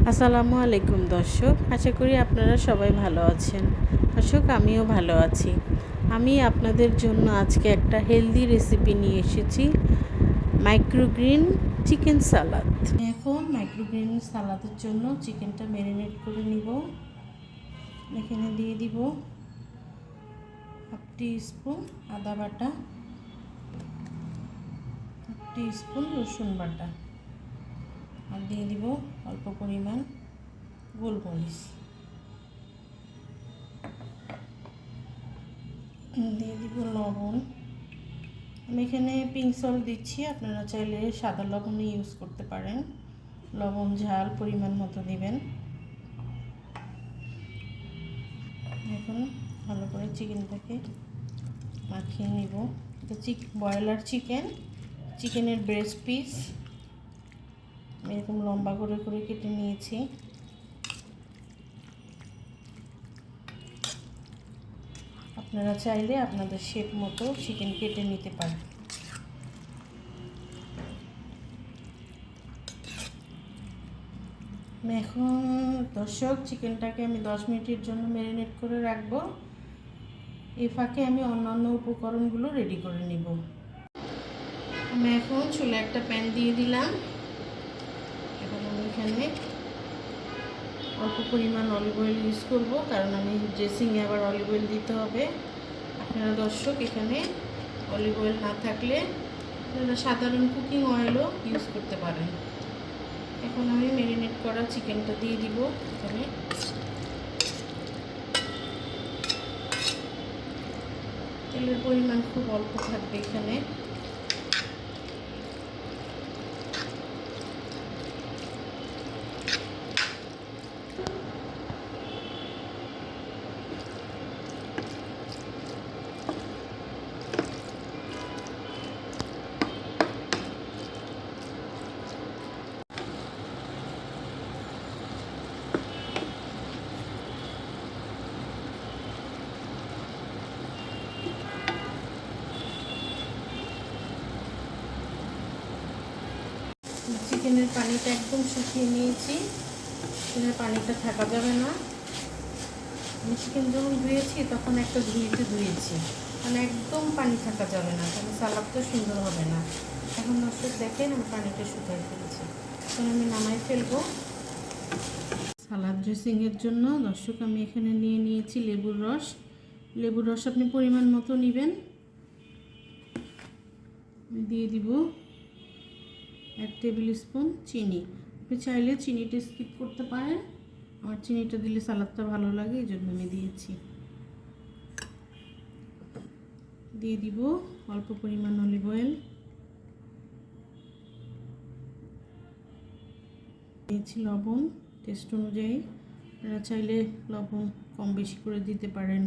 আসসালামু আলাইকুম দর্শক, আশা করি আপনারা সবাই ভালো আছেন। দর্শক, আমিও ভালো আছি। আমি আপনাদের জন্য আজকে একটা হেলদি রেসিপি নিয়ে এসেছি মাইক্রোগ্রিন চিকেন সালাদ এখন মাইক্রোগ্রিন সালাদের জন্য চিকেনটা ম্যারিনেট করে নিব। এখানে দিয়ে দিব হাফ টি স্পুন আদা বাটা হাফ টি স্পুন রসুন বাটা। আর দিয়ে দিব অল্প পরিমাণ গোলমরিচ। দিয়ে দিব লবণ। আমি এখানে পিঙ্ক সল্ট দিচ্ছি, আপনারা চাইলে সাদা লবণ ইউজ করতে পারেন। লবণ, ঝাল পরিমাণ মতো দিবেন। এখন ভালো করে চিকেনটাকে মাখিয়ে নিব। এটা চিক, ব্রয়লার চিকেন, চিকেনের ব্রেস্ট পিস এরকম লম্বা করে করে কেটে নিয়েছি। আপনারা চাইলে আপনাদের শেপ মতো চিকেন কেটে নিতে পারেন। এখন, দর্শক চিকেনটাকে আমি দশ মিনিটের জন্য ম্যারিনেট করে রাখব। এ ফাঁকে আমি অন্যান্য উপকরণগুলো রেডি করে নিব। আমি এখন চুলে একটা প্যান দিয়ে দিলাম। আমি এখানে অল্প পরিমাণ অলিভ অয়েল ইউজ করব, কারণ আমি ড্রেসিংয়ে আবার অলিভ অয়েল দিতে হবে। আপনারা দর্শক, এখানে অলিভ অয়েল না থাকলে আপনারা সাধারণ কুকিং অয়েলও ইউজ করতে পারেন। এখন আমি ম্যারিনেট করা চিকেনটা দিয়ে দিব এখানে। তেলের পরিমাণ খুব অল্প থাকবে এখানে। চিকেনের পানিটা একদম শুকিয়ে নিয়েছি। চিকেনের পানিটা থাকা যাবে না। আমি চিকেন যখন ধুয়েছি, তখন একটা ধুয়েতে ধুয়েছি। মানে একদম পানি থাকা যাবে না, তাহলে সালাদটা সুন্দর হবে না। এখন দর্শক দেখেন, আমি পানিটা শুকাই ফেলেছি। এখন আমি নামাই ফেলব। সালাদ ড্রেসিংয়ের জন্য দর্শক, আমি এখানে নিয়ে নিয়েছি লেবুর রস। লেবুর রস আপনি পরিমাণ মতো নেবেন। দিয়ে দিব। এক টেবিল স্পুন চিনি। আপনি চাইলে চিনিটা স্কিপ করতে পারেন। আমার চিনিটা দিলে সালাদটা ভালো লাগে, এই জন্য আমি দিয়েছি। দিয়ে দিব অল্প পরিমাণ অলিভ অয়েল দিয়েছি লবণ টেস্ট অনুযায়ী। আপনারা চাইলে লবণ কম বেশি করে দিতে পারেন।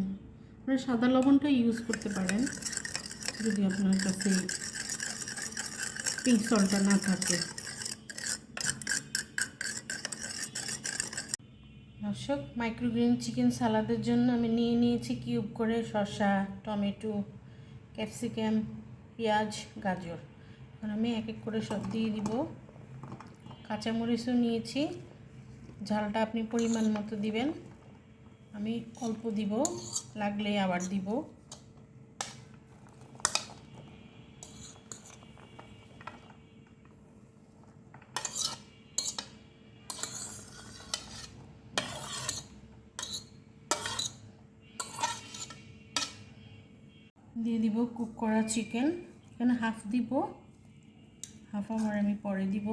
আপনারা সাদা লবণটা ইউজ করতে পারেন, যদি আপনার কাছে পিঙ্ক সল্টটা না থাকে। দর্শক মাইক্রোগ্রিন চিকেন সালাদের জন্য আমি নিয়ে নিয়েছি কিউব করে শসা, টমেটো ক্যাপসিকাম পেঁয়াজ, গাজর। এখন আমি এক এক করে সব দিয়ে দিব। কাঁচামরিচও নিয়েছি। ঝালটা আপনি পরিমাণ মতো দিবেন। আমি অল্প দিব, লাগলে আবার দিব। দিয়ে দিব কুক করা চিকেন। এখানে হাফ দিব, হাফ আমার আমি পরে দিব।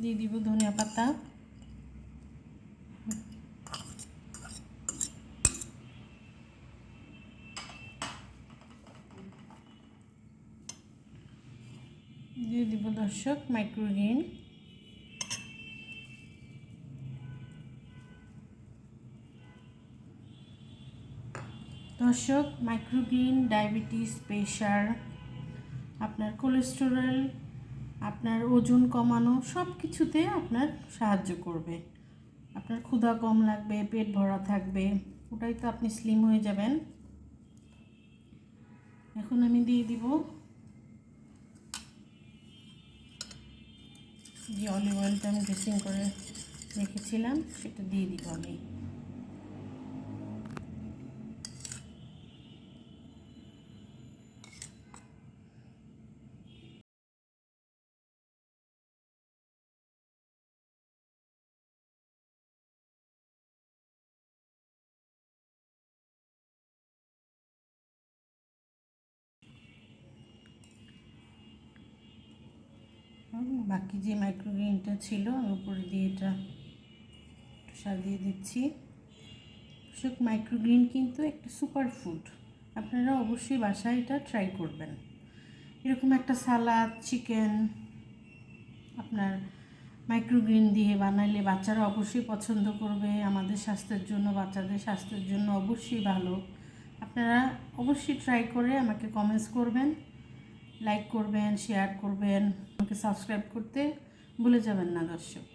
দিয়ে দিব ধনিয়া পাতা। দিয়ে দিব দর্শক মাইক্রোগ্রিন। দর্শক মাইক্রোগ্রিন, ডায়াবেটিস, প্রেশার, আপনার কোলেস্টেরল, আপনার ওজন কমানো সব কিছুতে আপনার সাহায্য করবে। আপনার ক্ষুধা কম লাগবে, পেট ভরা থাকবে, ওটাই তো আপনি স্লিম হয়ে যাবেন। এখন আমি দিয়ে দিব যে অলিভ অয়েলটা আমি ড্রেসিং করে রেখেছিলাম, সেটা দিয়ে দিব আমি। বাকি যে মাইক্রোগ্রিনটা ছিল, আমি উপরে দিয়ে এটা একটু সাজিয়ে দিচ্ছি। শুক মাইক্রোগ্রিন কিন্তু একটা সুপার ফুড আপনারা অবশ্যই বাসায় এটা ট্রাই করবেন। এরকম একটা সালাদ চিকেন আপনার মাইক্রোগ্রিন দিয়ে বানাইলে বাচ্চারা অবশ্যই পছন্দ করবে। আমাদের স্বাস্থ্যের জন্য, বাচ্চাদের স্বাস্থ্যের জন্য অবশ্যই ভালো। আপনারা অবশ্যই ট্রাই করে আমাকে কমেন্টস করবেন। লাইক করবেন শেয়ার করবেন আমাকে সাবস্ক্রাইব করতে ভুলে যাবেন না দর্শক।